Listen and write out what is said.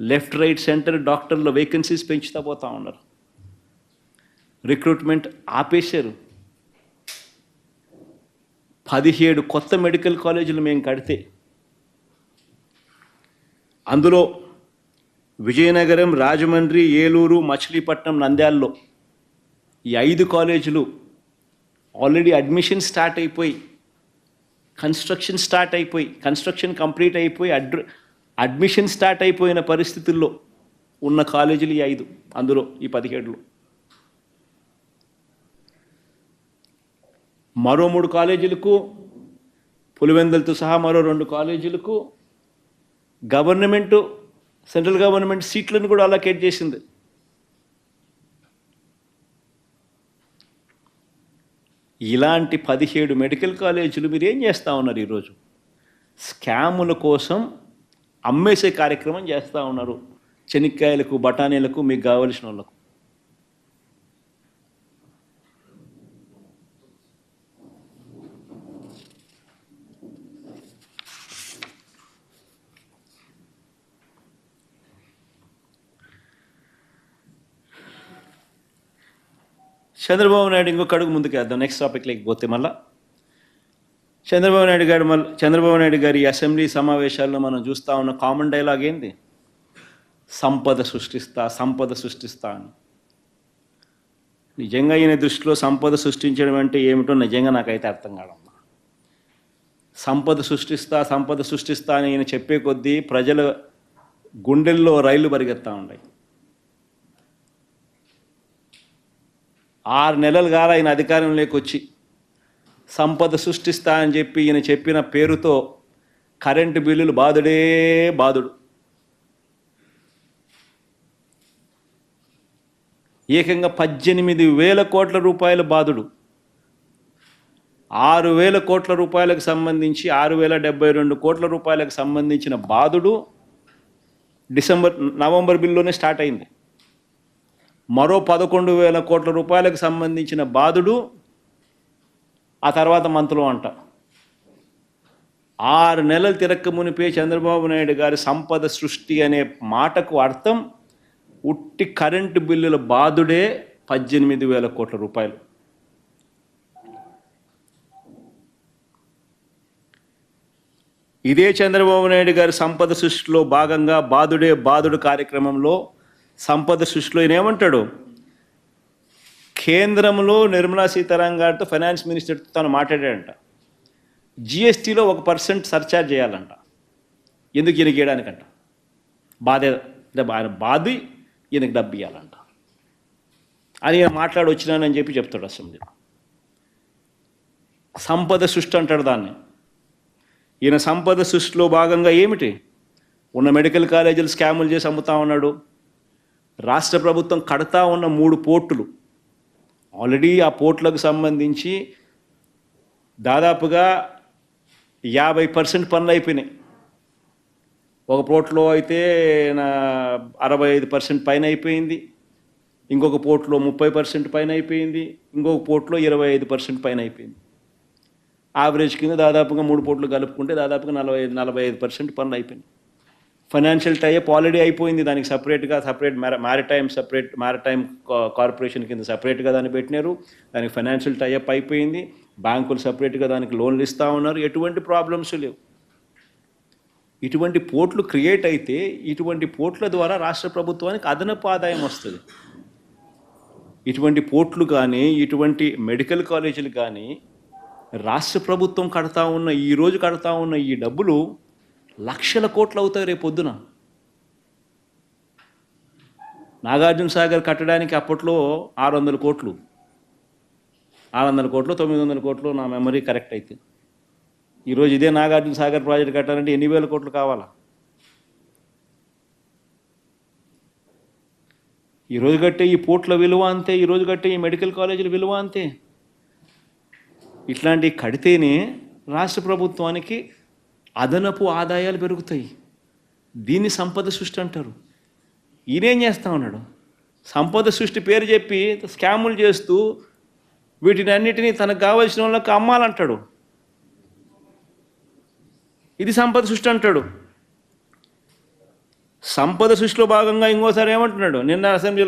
Left right centre డాక్టర్ల vacancies పెంచుతా పోతా ఉన్నారు. రిక్రూట్మెంట్ ఆపేశారు. పదిహేడు కొత్త మెడికల్ కాలేజీలు మేము కడితే. అందులో విజయనగరం రాజమండ్రి ఏలూరు మచిలీపట్నం నంద్యాలలో ఈ ఐదు కాలేజీలు ఆల్రెడీ అడ్మిషన్ స్టార్ట్ అయిపోయి కన్స్ట్రక్షన్ స్టార్ట్ అయిపోయి కన్స్ట్రక్షన్ కంప్లీట్ అయిపోయి అడ్ అడ్మిషన్ స్టార్ట్ అయిపోయిన పరిస్థితుల్లో ఉన్న కాలేజీలు ఈ ఐదు అందులో ఈ పదిహేడులో. మరో మూడు కాలేజీలకు పులివెందులతో సహా మరో రెండు కాలేజీలకు గవర్నమెంటు సెంట్రల్ గవర్నమెంట్ సీట్లను కూడా అలొకేట్ చేసింది. ఇలాంటి పదిహేడు మెడికల్ కాలేజీలు మీరు ఏం చేస్తూ ఉన్నారు ఈరోజు? స్కాముల కోసం అమ్మేసే కార్యక్రమం చేస్తూ ఉన్నారు. చెనిక్కాయలకు బఠానీలకు మీకు కావలసిన వాళ్ళకు. చంద్రబాబు నాయుడు ఇంకొక అడుగు ముందుకు వేద్దాం. నెక్స్ట్ టాపిక్లోకి పోతే మళ్ళీ చంద్రబాబు నాయుడు గారు చంద్రబాబు నాయుడు గారి అసెంబ్లీ సమావేశాల్లో మనం చూస్తూ ఉన్న కామన్ డైలాగ్ ఏంది? సంపద సృష్టిస్తా సంపద సృష్టిస్తా అని. నిజంగా ఈయన దృష్టిలో సంపద సృష్టించడం అంటే ఏమిటో నిజంగా నాకైతే అర్థం కావడం సంపద సృష్టిస్తా సంపద సృష్టిస్తా అని ఈయన చెప్పే కొద్దీ ప్రజల గుండెల్లో రైళ్ళు పరిగెత్తా ఉన్నాయి. ఆరు నెలలు కాల ఆయన అధికారంలోకి వచ్చి సంపద సృష్టిస్తా అని చెప్పి ఈయన చెప్పిన పేరుతో కరెంటు బిల్లులు బాధుడే బాధుడు ఏకంగా పద్దెనిమిది వేల కోట్ల రూపాయల బాధుడు ఆరు వేల కోట్ల రూపాయలకు సంబంధించి ఆరు వేల డెబ్బై రెండు కోట్ల రూపాయలకు సంబంధించిన బాధుడు డిసెంబర్ నవంబర్ బిల్లులోనే స్టార్ట్ అయింది. మరో పదకొండు వేల కోట్ల రూపాయలకు సంబంధించిన బాధుడు ఆ తర్వాత మంత్రులు అంట. ఆరు నెలలు తిరక్క మునిపే చంద్రబాబు నాయుడు గారి సంపద సృష్టి అనే మాటకు అర్థం ఉట్టి కరెంటు బిల్లుల బాధుడే పద్దెనిమిది వేల కోట్ల రూపాయలు. ఇదే చంద్రబాబు నాయుడు గారి సంపద సృష్టిలో భాగంగా బాధుడే బాధుడు కార్యక్రమంలో సంపద సృష్టిలో ఈయన ఏమంటాడు కేంద్రంలో నిర్మలా సీతారామన్ గారితో ఫైనాన్స్ మినిస్టర్తో తను మాట్లాడాడంట. జిఎస్టీలో ఒక పర్సెంట్ సర్చార్జ్ చేయాలంట. ఎందుకు ఈయనకి ఇవ్వడానికంట? బాధే అంటే ఆయన బాధి ఈయనకి డబ్బు ఇవ్వాలంట. అని ఈయన మాట్లాడి వచ్చినానని చెప్పి చెప్తాడు అసెంబ్లీ. సంపద సృష్టి అంటాడు దాన్ని. ఈయన సంపద సృష్టిలో భాగంగా ఏమిటి? ఉన్న మెడికల్ కాలేజీలు స్కాములు చేసి అమ్ముతా ఉన్నాడు. రాష్ట్ర ప్రభుత్వం కడతా ఉన్న మూడు పోర్టులు. ఆల్రెడీ ఆ పోర్టులకు సంబంధించి దాదాపుగా యాభై పర్సెంట్ పనులు అయిపోయినాయి. ఒక పోర్ట్లో అయితే నా అరవై ఐదు పర్సెంట్ పైన అయిపోయింది. ఇంకొక పోర్ట్లో ముప్పై పర్సెంట్ పైన అయిపోయింది. ఇంకొక పోర్ట్లో ఇరవై ఐదు పర్సెంట్ పైన అయిపోయింది. యావరేజ్ కింద దాదాపుగా మూడు పోర్ట్లు కలుపుకుంటే దాదాపుగా నలభై ఐదు నలభై ఐదు పర్సెంట్ పనులు అయిపోయినాయి. ఫైనాన్షియల్ టైప్ ఆల్రెడీ అయిపోయింది. దానికి సపరేట్గా separate maritime separate maritime corporation కింద సపరేట్గా దాన్ని పెట్టినారు. దానికి ఫైనాన్షియల్ టైప్ అయిపోయింది. బ్యాంకులు సపరేట్గా దానికి లోన్లు ఇస్తూ ఉన్నారు. ఎటువంటి ప్రాబ్లమ్స్ లేవు. ఇటువంటి పోర్ట్లు క్రియేట్ అయితే ఇటువంటి పోర్ట్ల ద్వారా రాష్ట్ర ప్రభుత్వానికి అదనపు ఆదాయం వస్తుంది. ఇటువంటి పోర్ట్లు కానీ ఇటువంటి మెడికల్ కాలేజీలు కానీ రాష్ట్ర ప్రభుత్వం కడతా ఉన్న ఈ రోజు కడతా ఉన్న ఈ డబ్బులు లక్షల కోట్లు అవుతాయి రేపు పొద్దున. నాగార్జున సాగర్ కట్టడానికి అప్పట్లో ఆరు వందల కోట్లు. ఆరు వందల కోట్లు తొమ్మిది వందల కోట్లు నా మెమరీ కరెక్ట్ అయితే. ఈరోజు ఇదే నాగార్జున సాగర్ ప్రాజెక్ట్ కట్టాలంటే ఎన్ని వేల కోట్లు కావాలా? ఈరోజు కట్టే ఈ పోట్ల విలువ అంతే ఈరోజు కట్టే ఈ మెడికల్ కాలేజీల విలువ అంతే. ఇట్లాంటివి కడితేనే రాష్ట్ర ప్రభుత్వానికి అదనపు ఆదాయాలు పెరుగుతాయి. దీన్ని సంపద సృష్టి అంటారు. ఈయనేం చేస్తా ఉన్నాడు? సంపద సృష్టి పేరు చెప్పి స్కాములు చేస్తూ వీటిని అన్నిటినీ తనకు కావలసిన వాళ్ళకి అమ్మాలంటాడు. ఇది సంపద సృష్టి అంటాడు. సంపద సృష్టిలో భాగంగా ఇంకోసారి ఏమంటున్నాడు? నిన్న అసెంబ్లీలో